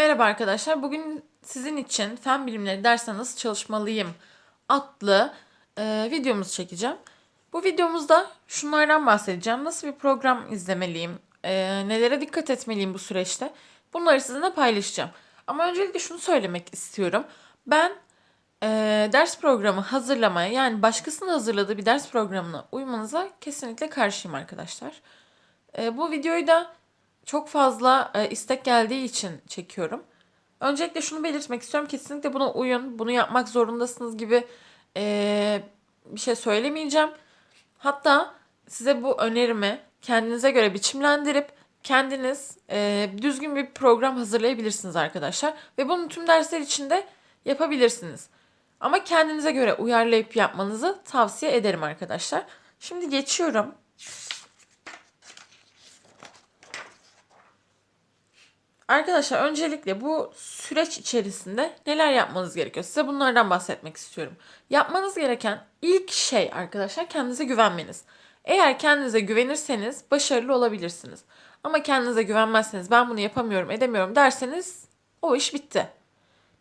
Merhaba arkadaşlar. Bugün sizin için fen bilimleri dersine nasıl çalışmalıyım adlı e, videomuzu çekeceğim. Bu videomuzda şunlardan bahsedeceğim. Nasıl bir program izlemeliyim, e, nelere dikkat etmeliyim bu süreçte. Bunları sizinle paylaşacağım. Ama öncelikle şunu söylemek istiyorum. Ben e, ders programı hazırlamaya yani başkasının hazırladığı bir ders programına uymanıza kesinlikle karşıyım arkadaşlar. E, bu videoyu da çok fazla e, istek geldiği için çekiyorum. Öncelikle şunu belirtmek istiyorum. Kesinlikle buna uyun. Bunu yapmak zorundasınız gibi e, bir şey söylemeyeceğim. Hatta size bu önerimi kendinize göre biçimlendirip kendiniz e, düzgün bir program hazırlayabilirsiniz arkadaşlar. Ve bunu tüm dersler içinde yapabilirsiniz. Ama kendinize göre uyarlayıp yapmanızı tavsiye ederim arkadaşlar. Şimdi geçiyorum. Arkadaşlar öncelikle bu süreç içerisinde neler yapmanız gerekiyor? Size bunlardan bahsetmek istiyorum. Yapmanız gereken ilk şey arkadaşlar kendinize güvenmeniz. Eğer kendinize güvenirseniz başarılı olabilirsiniz. Ama kendinize güvenmezseniz ben bunu yapamıyorum edemiyorum derseniz o iş bitti.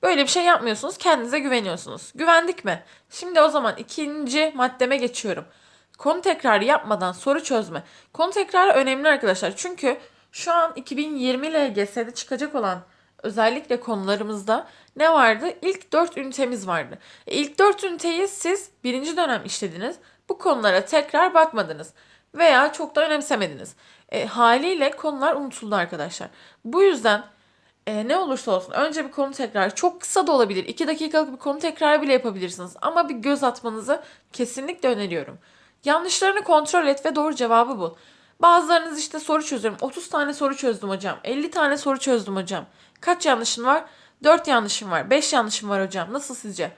Böyle bir şey yapmıyorsunuz kendinize güveniyorsunuz. Güvendik mi? Şimdi o zaman ikinci maddeme geçiyorum. Konu tekrarı yapmadan soru çözme. Konu tekrarı önemli arkadaşlar. Çünkü şu an 2020 LGS'de çıkacak olan özellikle konularımızda ne vardı? İlk 4 ünitemiz vardı. E, ilk 4 üniteyi siz birinci dönem işlediniz. Bu konulara tekrar bakmadınız. Veya çok da önemsemediniz. E, haliyle konular unutuldu arkadaşlar. Bu yüzden e, ne olursa olsun önce bir konu tekrar çok kısa da olabilir. 2 dakikalık bir konu tekrar bile yapabilirsiniz. Ama bir göz atmanızı kesinlikle öneriyorum. Yanlışlarını kontrol et ve doğru cevabı bul. Bazılarınız işte soru çözüyorum. 30 tane soru çözdüm hocam. 50 tane soru çözdüm hocam. Kaç yanlışın var? 4 yanlışım var. 5 yanlışım var hocam. Nasıl sizce?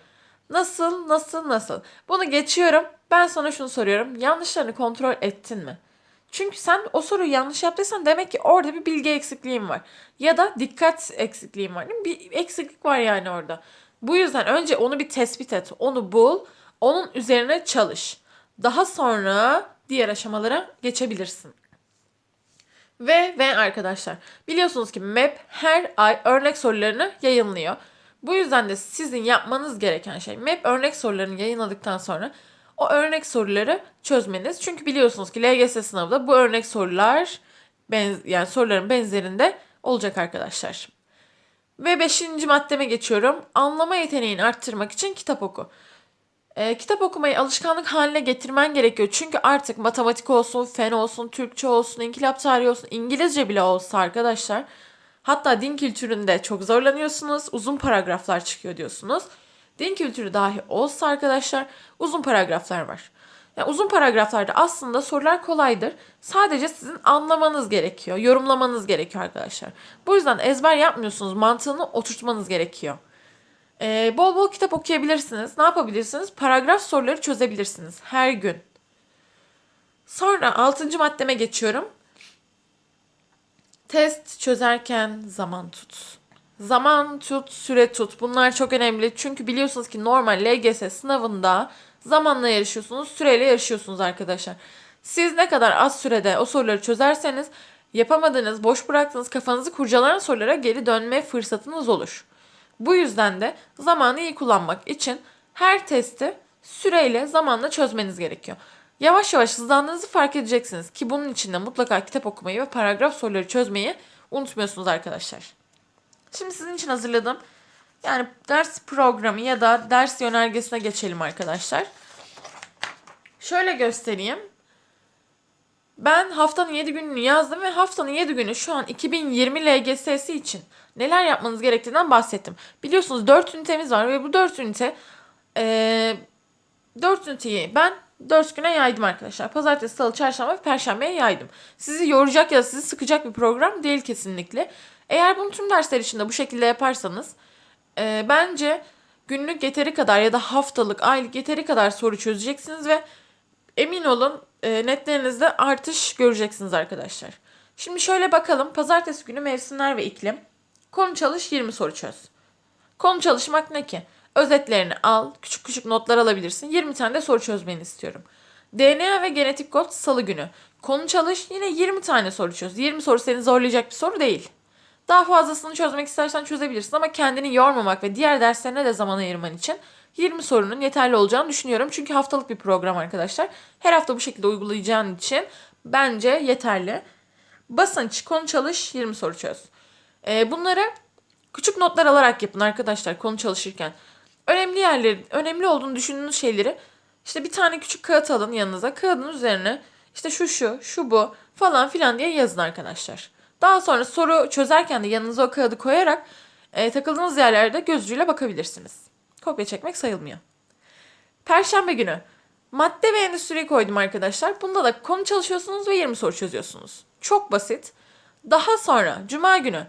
Nasıl, nasıl, nasıl? Bunu geçiyorum. Ben sana şunu soruyorum. Yanlışlarını kontrol ettin mi? Çünkü sen o soruyu yanlış yaptıysan demek ki orada bir bilgi eksikliğin var. Ya da dikkat eksikliğin var. Bir eksiklik var yani orada. Bu yüzden önce onu bir tespit et. Onu bul. Onun üzerine çalış. Daha sonra diğer aşamalara geçebilirsin. Ve ve arkadaşlar biliyorsunuz ki MEP her ay örnek sorularını yayınlıyor. Bu yüzden de sizin yapmanız gereken şey MEP örnek sorularını yayınladıktan sonra o örnek soruları çözmeniz. Çünkü biliyorsunuz ki LGS sınavında bu örnek sorular yani soruların benzerinde olacak arkadaşlar. Ve beşinci maddeme geçiyorum. Anlama yeteneğini arttırmak için kitap oku. E, kitap okumayı alışkanlık haline getirmen gerekiyor. Çünkü artık matematik olsun, fen olsun, Türkçe olsun, inkılap tarihi olsun, İngilizce bile olsa arkadaşlar. Hatta din kültüründe çok zorlanıyorsunuz. Uzun paragraflar çıkıyor diyorsunuz. Din kültürü dahi olsa arkadaşlar uzun paragraflar var. Yani uzun paragraflarda aslında sorular kolaydır. Sadece sizin anlamanız gerekiyor, yorumlamanız gerekiyor arkadaşlar. Bu yüzden ezber yapmıyorsunuz, mantığını oturtmanız gerekiyor. Ee, bol bol kitap okuyabilirsiniz. Ne yapabilirsiniz? Paragraf soruları çözebilirsiniz her gün. Sonra altıncı maddeme geçiyorum. Test çözerken zaman tut. Zaman tut, süre tut. Bunlar çok önemli. Çünkü biliyorsunuz ki normal LGS sınavında zamanla yarışıyorsunuz, süreyle yarışıyorsunuz arkadaşlar. Siz ne kadar az sürede o soruları çözerseniz yapamadığınız, boş bıraktığınız, kafanızı kurcalayan sorulara geri dönme fırsatınız olur. Bu yüzden de zamanı iyi kullanmak için her testi süreyle zamanla çözmeniz gerekiyor. Yavaş yavaş hızlandığınızı fark edeceksiniz ki bunun için de mutlaka kitap okumayı ve paragraf soruları çözmeyi unutmuyorsunuz arkadaşlar. Şimdi sizin için hazırladığım yani ders programı ya da ders yönergesine geçelim arkadaşlar. Şöyle göstereyim. Ben haftanın 7 gününü yazdım ve haftanın 7 günü şu an 2020 LGS'si için neler yapmanız gerektiğinden bahsettim. Biliyorsunuz 4 ünitemiz var ve bu 4 ünite e, 4 üniteyi ben 4 güne yaydım arkadaşlar. Pazartesi, salı, çarşamba ve perşembeye yaydım. Sizi yoracak ya da sizi sıkacak bir program değil kesinlikle. Eğer bunu tüm dersler içinde bu şekilde yaparsanız e, bence günlük yeteri kadar ya da haftalık, aylık yeteri kadar soru çözeceksiniz ve emin olun e, netlerinizde artış göreceksiniz arkadaşlar. Şimdi şöyle bakalım. Pazartesi günü mevsimler ve iklim. Konu çalış 20 soru çöz. Konu çalışmak ne ki? Özetlerini al, küçük küçük notlar alabilirsin. 20 tane de soru çözmeni istiyorum. DNA ve genetik kod salı günü. Konu çalış yine 20 tane soru çöz. 20 soru seni zorlayacak bir soru değil. Daha fazlasını çözmek istersen çözebilirsin ama kendini yormamak ve diğer derslerine de zaman ayırman için 20 sorunun yeterli olacağını düşünüyorum. Çünkü haftalık bir program arkadaşlar. Her hafta bu şekilde uygulayacağın için bence yeterli. Basınç, konu çalış, 20 soru çöz. Ee, bunları küçük notlar alarak yapın arkadaşlar konu çalışırken. Önemli yerleri, önemli olduğunu düşündüğünüz şeyleri işte bir tane küçük kağıt alın yanınıza. Kağıdın üzerine işte şu şu, şu bu falan filan diye yazın arkadaşlar. Daha sonra soru çözerken de yanınıza o kağıdı koyarak e, takıldığınız yerlerde gözcüyle bakabilirsiniz. Kopya çekmek sayılmıyor. Perşembe günü madde ve endüstriyi koydum arkadaşlar. Bunda da konu çalışıyorsunuz ve 20 soru çözüyorsunuz. Çok basit. Daha sonra cuma günü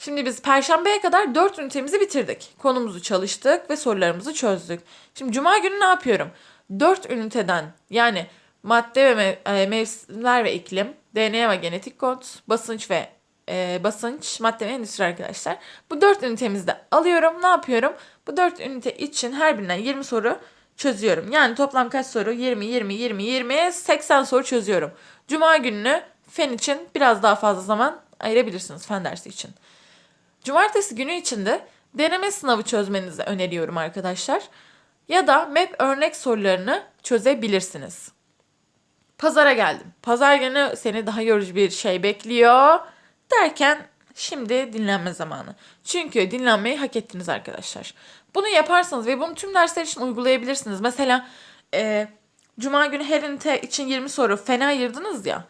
Şimdi biz perşembeye kadar 4 ünitemizi bitirdik. Konumuzu çalıştık ve sorularımızı çözdük. Şimdi cuma günü ne yapıyorum? 4 üniteden yani madde ve mev- e, mevsimler ve iklim, DNA ve genetik kod, basınç ve e, basınç, madde ve endüstri arkadaşlar. Bu 4 ünitemizi de alıyorum. Ne yapıyorum? Bu 4 ünite için her birinden 20 soru çözüyorum. Yani toplam kaç soru? 20, 20, 20, 20, 80 soru çözüyorum. Cuma gününü fen için biraz daha fazla zaman ayırabilirsiniz fen dersi için. Cumartesi günü içinde deneme sınavı çözmenizi öneriyorum arkadaşlar. Ya da MEP örnek sorularını çözebilirsiniz. Pazara geldim. Pazar günü seni daha yorucu bir şey bekliyor derken şimdi dinlenme zamanı. Çünkü dinlenmeyi hak ettiniz arkadaşlar. Bunu yaparsanız ve bunu tüm dersler için uygulayabilirsiniz. Mesela e, Cuma günü her ünite için 20 soru fena ayırdınız ya.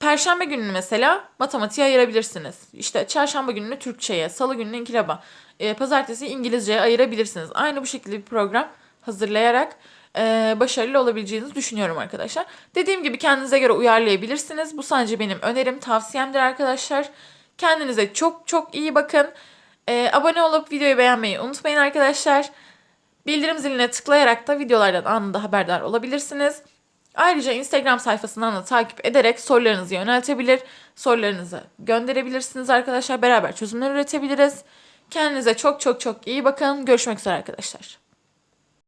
Perşembe gününü mesela matematiğe ayırabilirsiniz. İşte çarşamba gününü Türkçe'ye, salı gününü inkılaba, e, pazartesi İngilizce'ye ayırabilirsiniz. Aynı bu şekilde bir program hazırlayarak e, başarılı olabileceğinizi düşünüyorum arkadaşlar. Dediğim gibi kendinize göre uyarlayabilirsiniz. Bu sadece benim önerim, tavsiyemdir arkadaşlar. Kendinize çok çok iyi bakın. E, abone olup videoyu beğenmeyi unutmayın arkadaşlar. Bildirim ziline tıklayarak da videolardan anında haberdar olabilirsiniz. Ayrıca Instagram sayfasından da takip ederek sorularınızı yöneltebilir, sorularınızı gönderebilirsiniz arkadaşlar. Beraber çözümler üretebiliriz. Kendinize çok çok çok iyi bakın. Görüşmek üzere arkadaşlar.